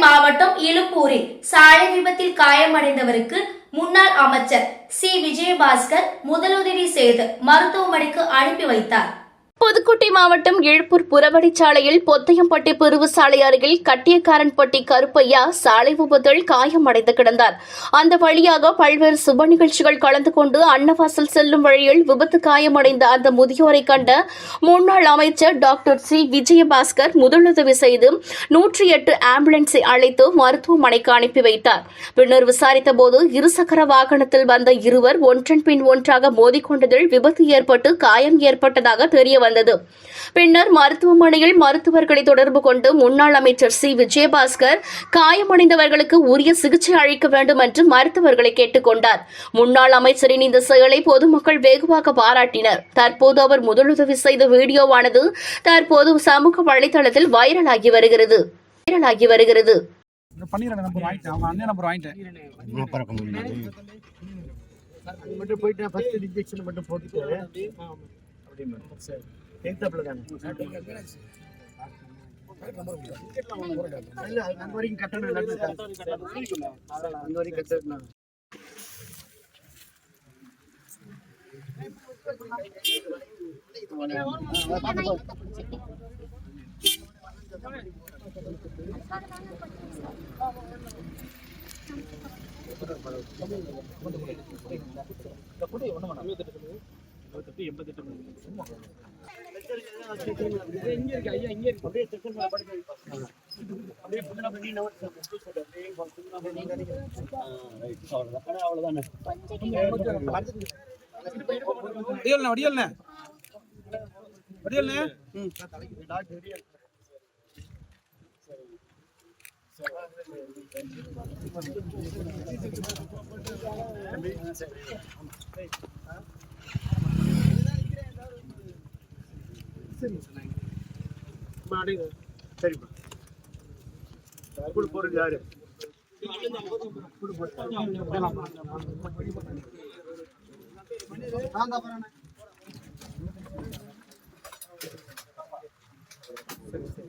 மாவட்டம் இலுப்பூரில் சாலை விபத்தில் காயமடைந்தவருக்கு முன்னாள் அமைச்சர் சி. விஜயபாஸ்கர் முதலுதவி செய்து மருத்துவமனைக்கு அனுப்பி வைத்தார். புதுக்கோட்டை மாவட்டம் இழுப்பூர் புறவழிச்சாலையில் பொத்தையம்பட்டி பிரிவு சாலை அருகில் கட்டியக்காரன்பட்டி கருப்பையா சாலை விபத்தில் காயமடைந்து கிடந்தார். அந்த வழியாக பல்வேறு சுப நிகழ்ச்சிகள் கலந்து கொண்டு அன்னவாசல் செல்லும் வழியில் விபத்து காயமடைந்த அந்த முதியோரை கண்ட முன்னாள் அமைச்சர் டாக்டர் சி. விஜயபாஸ்கர் முதலுதவி செய்து நூற்றி எட்டு ஆம்புலன்ஸை அழைத்து மருத்துவமனைக்கு அனுப்பி வைத்தார். பின்னர் விசாரித்தபோது இருசக்கர வாகனத்தில் வந்த இருவர் ஒன்றன் பின் ஒன்றாக மோதிக்கொண்டதில் விபத்து ஏற்பட்டு காயம் ஏற்பட்டதாக தெரிய வந்தது. பின்னர் மருத்துவமனையில் மருத்துவர்களை தொடர்பு கொண்டு முன்னாள் அமைச்சர் சி. விஜயபாஸ்கர் காயமடைந்தவர்களுக்கு உரிய சிகிச்சை அளிக்க வேண்டும் என்று மருத்துவர்களை கேட்டுக் கொண்டார். முன்னாள் அமைச்சரின் இந்த செயலை பொதுமக்கள் வெகுவாக பாராட்டினர். தற்போது அவர் முதலுதவி செய்த வீடியோவானது தற்போது சமூக வலைதளத்தில் வைரலாகி வருகிறது. வைரலாகி வருகிறது. பண்ணிடுறேன் நம்பர் வாங்கிட்டேன். அவங்க அண்ணன் நம்பர் வாங்கிட்டேன். அது மட்டும் போயிட்டு ஃபர்ஸ்ட் இன்ஜெக்ஷன் மட்டும் போட்டுட்டு. அப்படின்னு சரி. எக்ஸாம்பிள் தானே? இல்லை அந்த வரைக்கும் கட்டணும் அந்த வரைக்கும் கட்டணும் இங்க இருக்கு ஐயா இங்க இருக்கு. அப்படியே செக்ஷன் படுக்க அப்படியே புதுனா பண்ணி நவர் அவ்வளவுதானே. வடியல்ண்ணே வடியல்ண்ணே. வடியல்ண்ணே சரிப்பா கூட போறது யாரு? நான் தான் போறேன். சரி சரி.